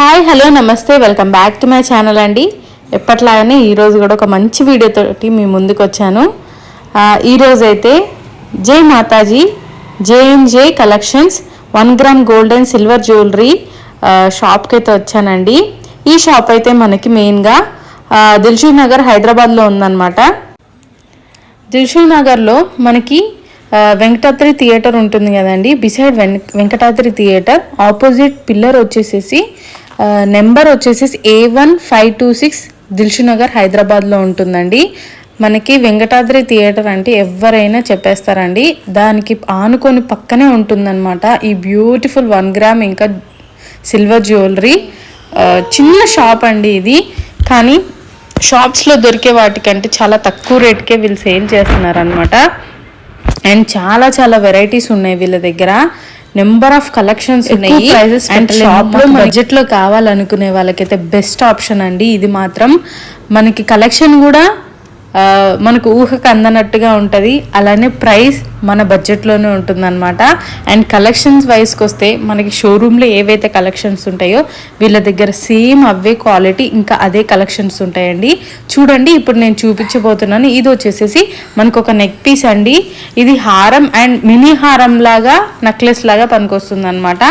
Hi hello నమస్తే welcome back to my channel అండి. ఎప్పట్లాగానే ఈరోజు కూడా ఒక మంచి వీడియోతోటి మీ ముందుకు వచ్చాను. ఈరోజైతే అయితే Jai Mataji JNJ collections one gram gold and silver jewellery షాప్కి అయితే వచ్చానండి. ఈ షాప్ అయితే మనకి మెయిన్గా దిల్షూ నగర్ హైదరాబాద్లో ఉందన్నమాట. దిల్షుక్ నగర్లో మనకి వెంకటాద్రి థియేటర్ ఉంటుంది కదండి. Beside Venkatadri theatre. Opposite pillar వచ్చేసేసి నెంబర్ వచ్చేసి A one five two six Dilsukhnagar హైదరాబాద్లో ఉంటుందండి. మనకి వెంకటాద్రి థియేటర్ అంటే ఎవరైనా చెప్పేస్తారండి. దానికి ఆనుకొని పక్కనే ఉంటుందన్నమాట. ఈ బ్యూటిఫుల్ వన్ గ్రామ్ ఇంకా సిల్వర్ జ్యువెలరీ. చిన్న షాప్ అండి ఇది. కానీ షాప్స్లో దొరికే వాటికంటే చాలా తక్కువ రేట్కే వీళ్ళు సేల్ చేస్తున్నారు అనమాట అండ్ చాలా చాలా వెరైటీస్ ఉన్నాయి వీళ్ళ దగ్గర. నెంబర్ ఆఫ్ కలెక్షన్స్ ఉన్నాయి. అండ్ షాప్లో బడ్జెట్లో కావాలనుకునే వాళ్ళకైతే బెస్ట్ ఆప్షన్ అండి. ఇది మాత్రం మనకి కలెక్షన్ కూడా మనకు ఊహకు అందనట్టుగా ఉంటుంది. అలానే ప్రైస్ మన బడ్జెట్లోనే ఉంటుందన్నమాట. అండ్ కలెక్షన్స్ వైస్కి వస్తే మనకి షోరూంలో ఏవైతే కలెక్షన్స్ ఉంటాయో వీళ్ళ దగ్గర సేమ్ అవే క్వాలిటీ ఇంకా అదే కలెక్షన్స్ ఉంటాయండి. చూడండి ఇప్పుడు నేను చూపించబోతున్నాను. ఇది వచ్చేసేసి మనకు ఒక నెక్ పీస్ అండి. ఇది హారం అండ్ మినీ హారం లాగా నెక్లెస్ లాగా పనికొస్తుంది అనమాట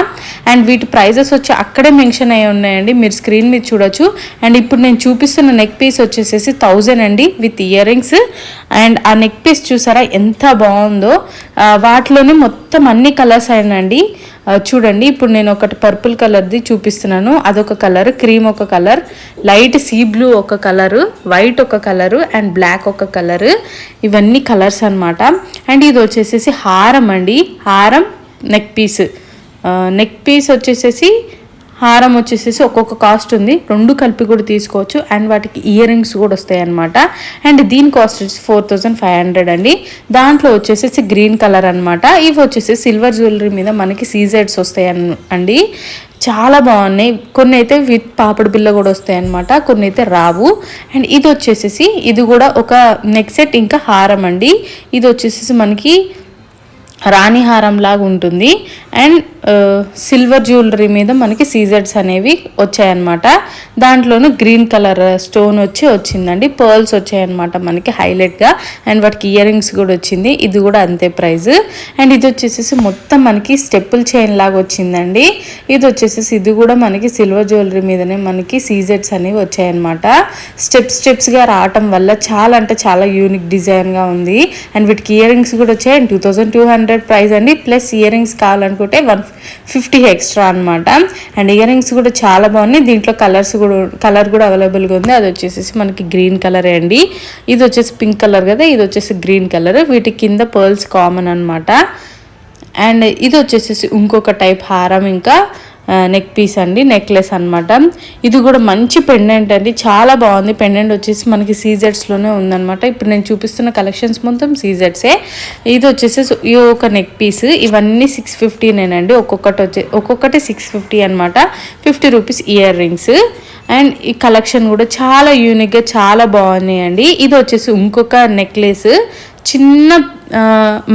అండ్ వీటి ప్రైజెస్ వచ్చి అక్కడే మెన్షన్ అయ్యి ఉన్నాయండి. మీరు స్క్రీన్ మీద చూడొచ్చు. అండ్ ఇప్పుడు నేను చూపిస్తున్న నెక్ పీస్ వచ్చేసేసి థౌజండ్ అండి. With ear ear rings and ఆ నెక్ పీస్ చూసారా ఎంత బాగుందో? వాటిలోనే మొత్తం అన్ని కలర్స్ అయినండి చూడండి ఇప్పుడు నేను ఒకటి పర్పుల్ కలర్ది చూపిస్తున్నాను. అదొక కలర్ క్రీమ్ ఒక కలర్ లైట్ సీ బ్లూ ఒక కలరు వైట్ ఒక కలరు అండ్ బ్లాక్ ఒక కలర్ ఇవన్నీ కలర్స్ అన్నమాట. అండ్ ఇది వచ్చేసేసి హారం అండి. హారం నెక్ పీస్ నెక్ పీస్ వచ్చేసేసి హారం వచ్చేసేసి ఒక్కొక్క కాస్ట్ ఉంది. రెండు కలిపి కూడా తీసుకోవచ్చు. అండ్ వాటికి ఇయర్ రింగ్స్ కూడా వస్తాయి అనమాట అండ్ దీని కాస్ట్ వచ్చి ఫోర్ థౌజండ్ ఫైవ్ హండ్రెడ్ అండి. దాంట్లో వచ్చేసేసి గ్రీన్ కలర్ అనమాట ఇవి వచ్చేసి సిల్వర్ జ్యువెలరీ మీద మనకి సీజెడ్స్ వస్తాయి అన్- అండి. చాలా బాగున్నాయి. కొన్ని అయితే విత్ పాపడి బిల్ల కూడా వస్తాయి అనమాట కొన్ని అయితే రావు. అండ్ ఇది వచ్చేసేసి ఇది కూడా ఒక నెక్ సెట్ ఇంకా హారం అండి. ఇది వచ్చేసేసి మనకి రాణి లాగా ఉంటుంది అండ్ సిల్వర్ జ్యువెలరీ మీద మనకి సీజర్స్ అనేవి వచ్చాయన్నమాట. దాంట్లోనూ గ్రీన్ కలర్ స్టోన్ వచ్చి వచ్చిందండి. పర్ల్స్ వచ్చాయన్నమాట మనకి హైలైట్గా. అండ్ వాటికి ఇయర్ రింగ్స్ కూడా వచ్చింది. ఇది కూడా అంతే ప్రైస్ అండ్ ఇది వచ్చేసేసి మొత్తం మనకి స్టెప్పుల్ చైన్ లాగా వచ్చిందండి. ఇది వచ్చేసేసి ఇది కూడా మనకి సిల్వర్ జ్యువెలరీ మీదనే మనకి సీజర్స్ అనేవి వచ్చాయన్నమాట. స్టెప్ స్టెప్స్గా రావటం వల్ల చాలా అంటే చాలా యూనిక్ డిజైన్గా ఉంది. అండ్ వీటికి ఇయర్ రింగ్స్ కూడా వచ్చాయి. And two thousand two hundred price అండి ప్లస్ ఇయర్ రింగ్స్ కావాలనుకుంటే వన్ ఫిఫ్టీ ఎక్స్ట్రా అనమాట అండ్ ఇయర్ రింగ్స్ కూడా చాలా బాగున్నాయి. దీంట్లో కలర్స్ కూడా కలర్ కూడా అవైలబుల్గా ఉంది. అది వచ్చేసి మనకి గ్రీన్ కలర్ అండి. ఇది వచ్చేసి పింక్ కలర్ కదా ఇది వచ్చేసి గ్రీన్ కలర్. వీటి కింద పర్ల్స్ కామన్ అన్నమాట. అండ్ ఇది వచ్చేసి ఇంకొక టైప్ హారం ఇంకా. నెక్ పీస్ అండి నెక్లెస్ అన్నమాట. ఇది కూడా మంచి పెండెంట్ అండి చాలా బాగుంది. పెండెంట్ వచ్చేసి మనకి సీజెడ్స్లోనే ఉందన్నమాట. ఇప్పుడు నేను చూపిస్తున్న కలెక్షన్స్ మొత్తం సీజెడ్సే ఇది వచ్చేసి ఈ ఒక నెక్ పీస్ ఇవన్నీ సిక్స్ ఫిఫ్టీనేనండి ఒక్కొక్కటి వచ్చే ఒక్కొక్కటి సిక్స్ ఫిఫ్టీ అనమాట fifty rupees ear rings and ఈ కలెక్షన్ కూడా చాలా యూనిక్గా చాలా బాగున్నాయండి. ఇది వచ్చేసి ఇంకొక నెక్లెస్ చిన్న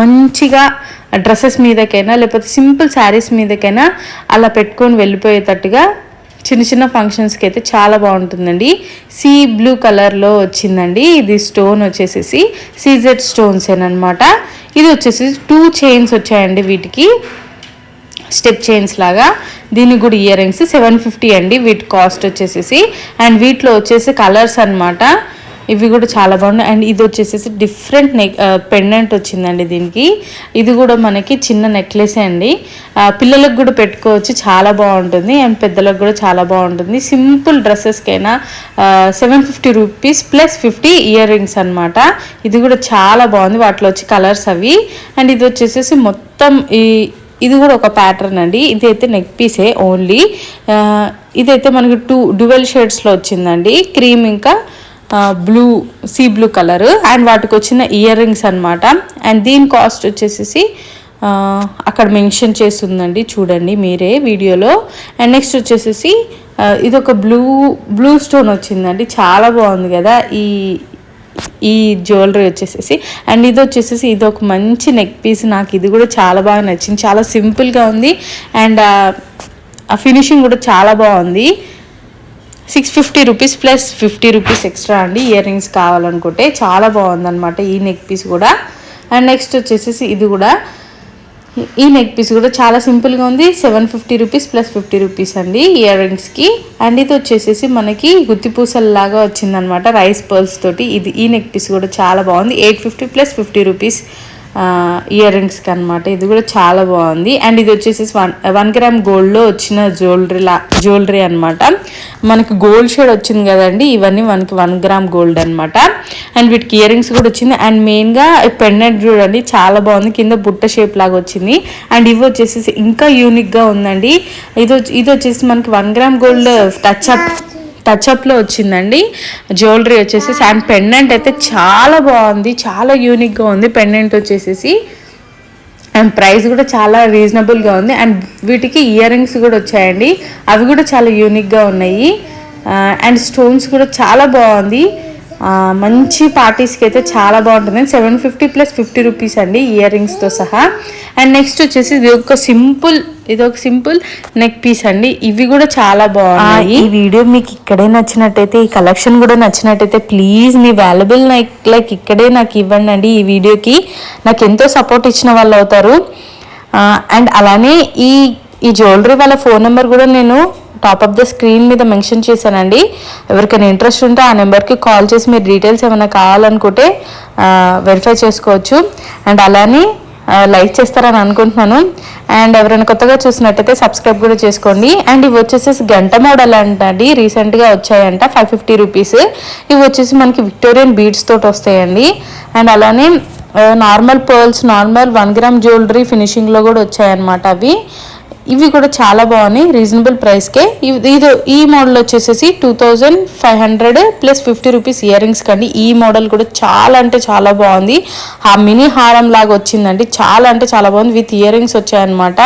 మంచిగా డ్రెస్సెస్ మీదకైనా లేకపోతే సింపుల్ శారీస్ మీదకైనా అలా పెట్టుకొని వెళ్ళిపోయేటట్టుగా చిన్న చిన్న ఫంక్షన్స్కి అయితే చాలా బాగుంటుందండి. సీ బ్లూ కలర్లో వచ్చిందండి. ఇది స్టోన్ వచ్చేసేసి సీజెడ్ స్టోన్స్ అనమాట ఇది వచ్చేసి టూ చైన్స్ వచ్చాయండి వీటికి. స్టెప్ చైన్స్ లాగా. దీనికి కూడా ఇయర్ రింగ్స్ సెవెన్ ఫిఫ్టీ అండి. వీటి కాస్ట్ వచ్చేసేసి అండ్ వీటిలో వచ్చేసి కలర్స్ అనమాట ఇవి కూడా చాలా బాగున్నాయి. అండ్ ఇది వచ్చేసేసి డిఫరెంట్ నెక్ పెండెంట్ వచ్చిందండి దీనికి. ఇది కూడా మనకి చిన్న నెక్లెస్ అండి. పిల్లలకు కూడా పెట్టుకోవచ్చు చాలా బాగుంటుంది. అండ్ పెద్దలకు కూడా చాలా బాగుంటుంది. Simple డ్రెస్సెస్కైనా seven fifty rupees plus fifty earrings అనమాట ఇది కూడా చాలా బాగుంది. వాటిలో వచ్చి కలర్స్ అవి. అండ్ ఇది వచ్చేసేసి మొత్తం ఈ ఇది కూడా ఒక ప్యాటర్న్ అండి. ఇదైతే నెక్ పీసే ఓన్లీ ఇదైతే మనకి టూ డ్యువెల్ షేడ్స్లో వచ్చిందండి. క్రీమ్ ఇంకా blue sea blue colour and వాటికి వచ్చిన ఇయర్ రింగ్స్ అనమాట అండ్ దీని కాస్ట్ వచ్చేసేసి అక్కడ మెన్షన్ చేస్తుందండి చూడండి మీరే వీడియోలో. అండ్ నెక్స్ట్ వచ్చేసేసి ఇది ఒక బ్లూ బ్లూ స్టోన్ వచ్చిందండి చాలా బాగుంది కదా. ఈ ఈ జ్యువెలరీ వచ్చేసేసి. అండ్ ఇది వచ్చేసేసి ఇది ఒక మంచి నెక్ పీస్ నాకు ఇది కూడా చాలా బాగా నచ్చింది చాలా సింపుల్గా ఉంది. అండ్ ఆ ఫినిషింగ్ కూడా చాలా బాగుంది. Six fifty rupees plus fifty rupees extra అండి ఇయర్ రింగ్స్ కావాలనుకుంటే. చాలా బాగుందన్నమాట ఈ నెక్ పీస్ కూడా. అండ్ నెక్స్ట్ వచ్చేసి ఇది కూడా. ఈ నెక్ పీస్ కూడా చాలా సింపుల్గా ఉంది. Seven fifty rupees plus fifty rupees అండి ఇయర్ రింగ్స్కి అండ్ ఇది వచ్చేసేసి మనకి గుత్తి పూసల్లాగా వచ్చిందనమాట రైస్ పర్ల్స్ తోటి. ఇది ఈ నెక్ పీస్ కూడా చాలా బాగుంది. Eight fifty plus fifty rupees ear రింగ్స్కి అనమాట ఇది కూడా చాలా బాగుంది. అండ్ ఇది వచ్చేసి వన్ వన్ గ్రామ్ గోల్డ్లో వచ్చిన జ్యువెలరీ లా జ్యువెలరీ అనమాట మనకి గోల్డ్ షేడ్ వచ్చింది కదండి ఇవన్నీ మనకి వన్ గ్రామ్ గోల్డ్ అనమాట అండ్ వీటికి ఇయర్ రింగ్స్ కూడా వచ్చింది. అండ్ మెయిన్గా పెండెంట్ చూడండి చాలా బాగుంది. కింద బుట్ట షేప్ లాగా వచ్చింది. అండ్ ఇవి వచ్చేసి ఇంకా యూనిక్గా ఉందండి. ఇది ఇది వచ్చేసి మనకి one gram gold touch up టచ్అప్లో వచ్చిందండి. జ్యువెలరీ వచ్చేసి అండ్ పెండెంట్ అయితే చాలా బాగుంది. చాలా యూనిక్గా ఉంది పెండెంట్ వచ్చేసేసి. అండ్ ప్రైస్ కూడా చాలా రీజనబుల్గా ఉంది. అండ్ వీటికి ఇయర్ రింగ్స్ కూడా వచ్చాయండి. అవి కూడా చాలా యూనిక్గా ఉన్నాయి. Uh, అండ్ స్టోన్స్ కూడా చాలా బాగుంది. మంచి పార్టీస్కి అయితే చాలా బాగుంటుంది. Seven fifty plus fifty rupees అండి ఇయర్ రింగ్స్తో సహా. అండ్ నెక్స్ట్ వచ్చేసి ఇది ఒక సింపుల్ ఇది ఒక సింపుల్ నెక్ పీస్ అండి. ఇవి కూడా చాలా బాగున్నాయి. ఈ వీడియో మీకు ఇక్కడే నచ్చినట్టయితే ఈ కలెక్షన్ కూడా నచ్చినట్టయితే ప్లీజ్ మీ వాల్యుబుల్ నెక్ లైక్ ఇక్కడే నాకు ఇవ్వండి అండి ఈ వీడియోకి. నాకు ఎంతో సపోర్ట్ ఇచ్చిన వాళ్ళు అవుతారు అండ్ అలానే ఈ ఈ జ్యువెలరీ వాళ్ళ ఫోన్ నెంబర్ కూడా నేను టాప్ ఆఫ్ ద స్క్రీన్ మీద మెన్షన్ చేశానండి. ఎవరికైనా ఇంట్రెస్ట్ ఉంటే ఆ నెంబర్కి కాల్ చేసి మీరు డీటెయిల్స్ ఏమైనా కావాలనుకుంటే వెరిఫై చేసుకోవచ్చు. అండ్ అలానే లైక్ చేస్తారని అనుకుంటున్నాను. అండ్ ఎవరైనా కొత్తగా చూసినట్టయితే సబ్స్క్రైబ్ కూడా చేసుకోండి. అండ్ ఇవి వచ్చేసి గంట మోడల్ అంటండి. రీసెంట్గా వచ్చాయంట ఫైవ్ ఫిఫ్టీ రూపీస్ ఇవి వచ్చేసి మనకి విక్టోరియన్ బీడ్స్ తోటి వస్తాయండి. అండ్ అలానే normal pearls normal one gram jewellery ఫినిషింగ్లో కూడా వచ్చాయన్నమాట అవి. ఇవి కూడా చాలా బాగున్నాయి రీజనబుల్ ప్రైస్కే ఇది ఈ మోడల్ వచ్చేసేసి two thousand five hundred plus fifty rupees earrings కండి. ఈ మోడల్ కూడా చాలా అంటే చాలా బాగుంది. ఆ మినీ హారం లాగా వచ్చిందండి. చాలా అంటే చాలా బాగుంది. విత్ ఇయర్ రింగ్స్ వచ్చాయన్నమాట.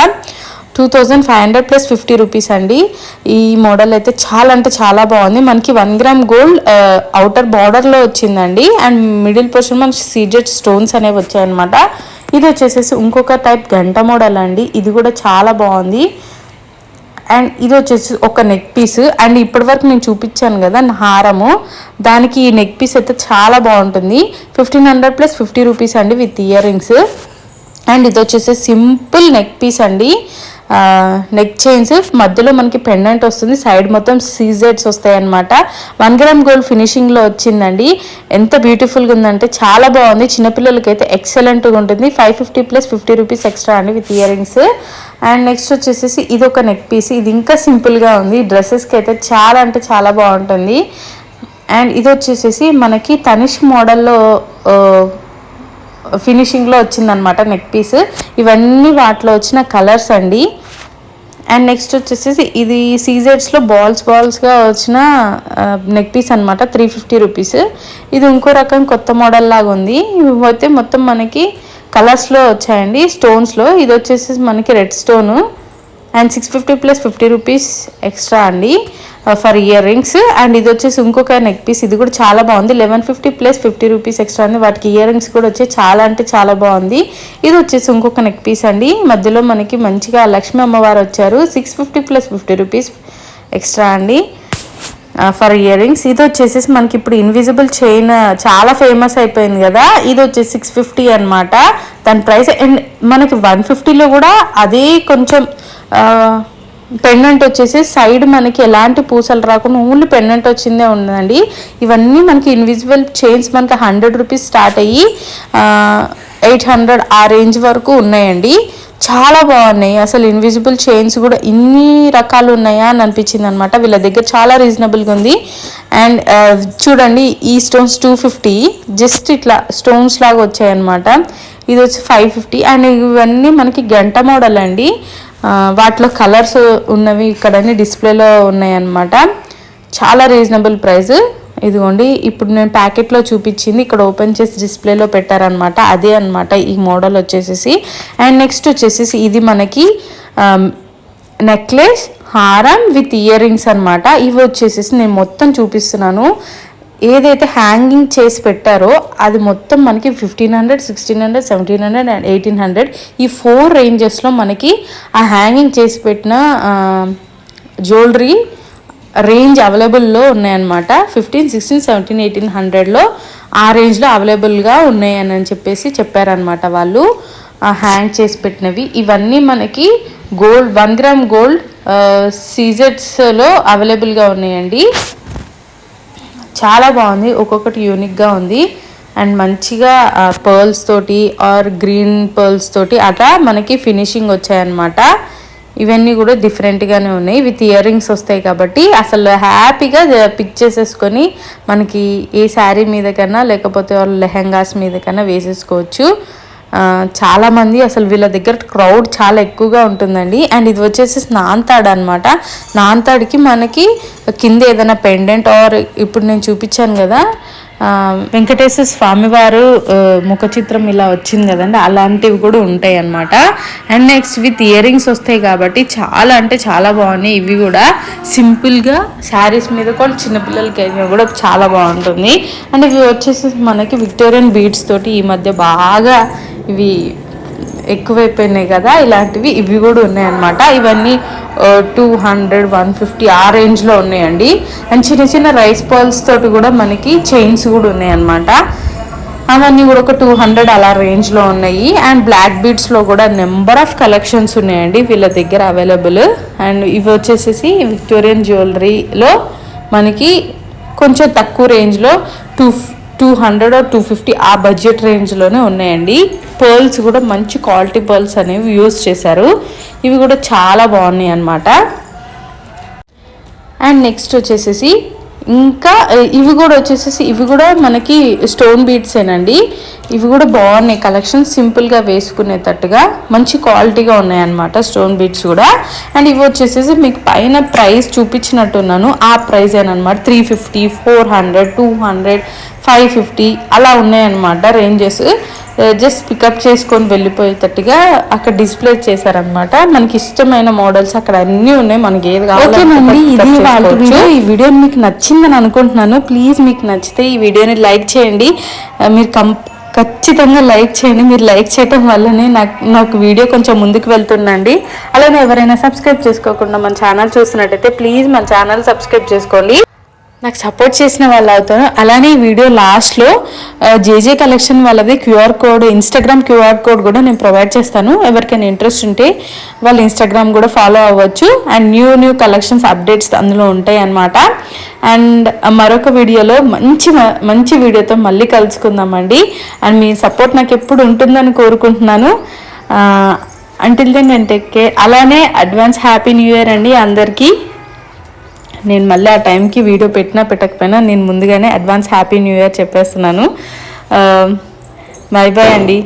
Two thousand five hundred plus fifty rupees అండి. ఈ మోడల్ అయితే చాలా అంటే చాలా బాగుంది. మనకి వన్ గ్రామ్ గోల్డ్ అవుటర్ బార్డర్లో వచ్చిందండి. అండ్ మిడిల్ పోర్షన్ మనకి సీజెడ్ స్టోన్స్ అనేవి వచ్చాయన్నమాట. ఇది వచ్చేసేసి ఇంకొక టైప్ గంట మోడల్ అండి. ఇది కూడా చాలా బాగుంది. అండ్ ఇది వచ్చేసి ఒక నెక్ పీస్ అండ్ ఇప్పటివరకు నేను చూపించాను కదా హారము. దానికి ఈ నెక్ పీస్ అయితే చాలా బాగుంటుంది. Fifteen hundred plus fifty rupees అండి విత్ ఇయర్ రింగ్స్ అండ్ ఇది వచ్చేసి సింపుల్ నెక్ పీస్ అండి. నెక్ చైన్స్ మధ్యలో మనకి పెండెంట్ వస్తుంది. సైడ్ మొత్తం సీజెడ్స్ వస్తాయి అనమాట వన్ గ్రామ్ గోల్డ్ ఫినిషింగ్లో వచ్చిందండి. ఎంత బ్యూటిఫుల్గా ఉందంటే చాలా బాగుంది. చిన్నపిల్లలకి అయితే ఎక్సలెంట్గా ఉంటుంది. Five fifty plus fifty rupees extra అండి with ear rings and next వచ్చేసి ఇది ఒక నెక్ పీస్ ఇది ఇంకా సింపుల్గా ఉంది. డ్రెస్సెస్కి అయితే చాలా అంటే చాలా బాగుంటుంది. అండ్ ఇది వచ్చేసేసి మనకి తనిష్ మోడల్లో ఫినిషింగ్లో వచ్చిందనమాట నెక్ పీస్. ఇవన్నీ వాటిలో వచ్చిన కలర్స్ అండి. అండ్ నెక్స్ట్ వచ్చేసి ఇది సీజెడ్స్లో బాల్స్ బాల్స్గా వచ్చిన నెక్ పీస్ అనమాట త్రీ ఫిఫ్టీ రూపీస్. ఇది ఇంకో రకం కొత్త మోడల్ లాగా ఉంది. ఇవి మొత్తం మనకి కలర్స్లో వచ్చాయండి స్టోన్స్లో. ఇది వచ్చేసి మనకి red stone. And six fifty plus fifty rupees extra అండి. ఫర్ ఇయర్ రింగ్స్ అండ్ ఇది వచ్చేసి ఇంకొక నెక్ పీస్ ఇది కూడా చాలా బాగుంది. Eleven fifty plus fifty rupees extra ఉంది వాటికి ఇయర్ రింగ్స్ కూడా వచ్చి చాలా అంటే చాలా బాగుంది. ఇది వచ్చేసి ఇంకొక నెక్ పీస్ అండి. మధ్యలో మనకి మంచిగా లక్ష్మీ అమ్మవారు వచ్చారు. Six fifty plus fifty rupees extra అండి. ఫర్ ఇయర్ రింగ్స్ ఇది వచ్చేసి మనకి ఇప్పుడు ఇన్విజిబుల్ చైన్ uh, చాలా ఫేమస్ అయిపోయింది కదా. ఇది వచ్చేసి సిక్స్ ఫిఫ్టీ అనమాట దాని ప్రైస్ అండ్ మనకి వన్ ఫిఫ్టీలో కూడా అదే కొంచెం uh, పెండెంట్ వచ్చేసి సైడ్ మనకి ఎలాంటి పూసలు రాకుండా ఓన్లీ పెండెంట్ వచ్చిందే ఉందండి. ఇవన్నీ మనకి ఇన్విజిబుల్ చైన్స్ మనకి హండ్రెడ్ రూపీస్ స్టార్ట్ అయ్యి ఎయిట్ హండ్రెడ్ ఆ రేంజ్ వరకు ఉన్నాయండి. చాలా బాగున్నాయి. అసలు ఇన్విజిబుల్ చైన్స్ కూడా ఇన్ని రకాలు ఉన్నాయా అని అనిపించింది అనమాట వీళ్ళ దగ్గర చాలా రీజనబుల్గా ఉంది. అండ్ చూడండి ఈ స్టోన్స్ టూ ఫిఫ్టీ జస్ట్ ఇట్లా స్టోన్స్ లాగా వచ్చాయన్నమాట. ఇది వచ్చి ఫైవ్ ఫిఫ్టీ అండ్ ఇవన్నీ మనకి గంట మోడల్ అండి. వాటిలో కలర్స్ ఉన్నవి ఇక్కడ డిస్ప్లేలో ఉన్నాయన్నమాట. చాలా రీజనబుల్ ప్రైస్. ఇదిగోండి ఇప్పుడు నేను ప్యాకెట్లో చూపించింది ఇక్కడ ఓపెన్ చేసి డిస్ప్లేలో పెట్టారనమాట అదే అనమాట ఈ మోడల్ వచ్చేసేసి. అండ్ నెక్స్ట్ వచ్చేసేసి ఇది మనకి నెక్లెస్ హారం విత్ ఇయర్ రింగ్స్ అనమాట ఇవి వచ్చేసేసి నేను మొత్తం చూపిస్తున్నాను. ఏదైతే హ్యాంగింగ్ చేసి పెట్టారో అది మొత్తం మనకి fifteen hundred sixteen hundred seventeen hundred and eighteen hundred ఈ ఫోర్ రేంజెస్లో మనకి ఆ హ్యాంగింగ్ చేసి పెట్టిన జ్యువెలరీ రేంజ్ అవైలబుల్లో ఉన్నాయన్నమాట. ఫిఫ్టీన్ సిక్స్టీన్ సెవెంటీన్ ఎయిటీన్ హండ్రెడ్లో ఆ రేంజ్లో అవైలబుల్గా ఉన్నాయని అని చెప్పేసి చెప్పారనమాట వాళ్ళు. హ్యాంగ్ చేసి పెట్టినవి. ఇవన్నీ మనకి గోల్డ్ వన్ గ్రామ్ గోల్డ్ సీజెట్స్లో అవైలబుల్గా ఉన్నాయండి. చాలా బాగుంది. ఒక్కొక్కటి యూనిక్గా ఉంది. అండ్ మంచిగా పర్ల్స్ తోటి ఆర్ గ్రీన్ పర్ల్స్ తోటి అట్లా మనకి ఫినిషింగ్ వచ్చాయన్నమాట. ఇవన్నీ కూడా డిఫరెంట్గానే ఉన్నాయి. విత్ ఇయర్ రింగ్స్ వస్తాయి కాబట్టి అసలు హ్యాపీగా పిక్ చేసేసుకొని మనకి ఏ శారీ మీద కన్నా లేకపోతే లెహెంగాస్ మీద కన్నా వేసేసుకోవచ్చు. చాలామంది అసలు వీళ్ళ దగ్గర క్రౌడ్ చాలా ఎక్కువగా ఉంటుందండి. అండ్ ఇది వచ్చేసి నాంతాడు అనమాట నాంతాడికి మనకి కింద ఏదైనా పెండెంట్ ఆర్ ఇప్పుడు నేను చూపించాను కదా వెంకటేశ్వర స్వామివారు వారు ముఖ చిత్రం ఇలా వచ్చింది కదండి. అలాంటివి కూడా ఉంటాయి అన్నమాట. అండ్ నెక్స్ట్ విత్ ఇయరింగ్స్ వస్తాయి కాబట్టి చాలా అంటే చాలా బాగున్నాయి. ఇవి కూడా సింపుల్గా శారీస్ మీద కూడా చిన్నపిల్లలకి అయినా కూడా చాలా బాగుంటుంది. అండ్ ఇవి వచ్చేసి మనకి విక్టోరియన్ బీడ్స్ తోటి ఈ మధ్య బాగా ఇవి ఎక్కువైపోయినాయి కదా ఇలాంటివి ఇవి కూడా ఉన్నాయన్నమాట. ఇవన్నీ టూ హండ్రెడ్ వన్ ఫిఫ్టీ ఆ రేంజ్లో ఉన్నాయండి. అండ్ చిన్న చిన్న రైస్ పర్ల్స్ తోటి కూడా మనకి చైన్స్ కూడా ఉన్నాయన్నమాట. అవన్నీ కూడా ఒక టూ హండ్రెడ్ అలా రేంజ్లో ఉన్నాయి. అండ్ బ్లాక్ బీడ్స్లో కూడా నెంబర్ ఆఫ్ కలెక్షన్స్ ఉన్నాయండి వీళ్ళ దగ్గర అవైలబుల్ అండ్ ఇవి వచ్చేసేసి విక్టోరియన్ జ్యువెలరీలో మనకి కొంచెం తక్కువ రేంజ్లో two two hundred two fifty ఆ బడ్జెట్ రేంజ్లోనే ఉన్నాయండి. పర్ల్స్ కూడా మంచి క్వాలిటీ పర్ల్స్ అనేవి యూస్ చేశారు. ఇవి కూడా చాలా బాగున్నాయి అన్నమాట అండ్ నెక్స్ట్ వచ్చేసేసి ఇంకా ఇవి కూడా వచ్చేసేసి ఇవి కూడా మనకి స్టోన్ బీడ్సేనండి ఇవి కూడా బాగున్నాయి. కలెక్షన్ సింపుల్గా వేసుకునేటట్టుగా మంచి క్వాలిటీగా ఉన్నాయన్నమాట స్టోన్ బీడ్స్ కూడా. అండ్ ఇవి వచ్చేసేసి మీకు పైన ప్రైస్ చూపించినట్టున్నాను. ఆ ప్రైస్ అనమాట three fifty four hundred two hundred five fifty అలా ఉన్నాయన్నమాట రేంజెస్ జస్ట్ పికప్ చేసుకొని వెళ్ళిపోయేటట్టుగా అక్కడ డిస్ప్లే చేశారనమాట మనకి ఇష్టమైన మోడల్స్ అక్కడ అన్నీ ఉన్నాయి. మనకి ఏది కావాలంటే ఇది వాళ్ళ వీడియో. ఈ వీడియో మీకు నచ్చిందని అనుకుంటున్నాను. ప్లీజ్ మీకు నచ్చితే ఈ వీడియోని లైక్ చేయండి. మీరు కం ఖచ్చితంగా లైక్ చేయండి. మీరు లైక్ చేయటం వల్లనే నాకు నాకు వీడియో కొంచెం ముందుకు వెళ్తుందండి. అలానే ఎవరైనా సబ్స్క్రైబ్ చేసుకోకుండా మన ఛానల్ చూస్తున్నట్టయితే ప్లీజ్ మన ఛానల్ సబ్స్క్రైబ్ చేసుకోండి. నాకు సపోర్ట్ చేసిన వాళ్ళు అవుతారు అలానే ఈ వీడియో లాస్ట్లో జేజే కలెక్షన్ వాళ్ళది QR code Instagram QR code కూడా నేను ప్రొవైడ్ చేస్తాను. ఎవరికైనా ఇంట్రెస్ట్ ఉంటే వాళ్ళు ఇన్స్టాగ్రామ్ కూడా ఫాలో అవ్వచ్చు. And new new collections updates అందులో ఉంటాయి అన్నమాట. అండ్ మరొక వీడియోలో మంచి మంచి వీడియోతో మళ్ళీ కలుసుకుందామండి. అండ్ మీ సపోర్ట్ నాకు ఎప్పుడు ఉంటుందని కోరుకుంటున్నాను. అంటిల్ దెన్ నేను టేక్ కేర్ అలానే అడ్వాన్స్ హ్యాపీ న్యూ ఇయర్ అండి అందరికీ. నేను మళ్ళీ ఆ టైంకి వీడియో పెట్టినా పెట్టకపోయినా నేను ముందుగానే అడ్వాన్స్ హ్యాపీ న్యూ ఇయర్ చెప్పేస్తున్నాను. బాయ్ బాయ్ అండి.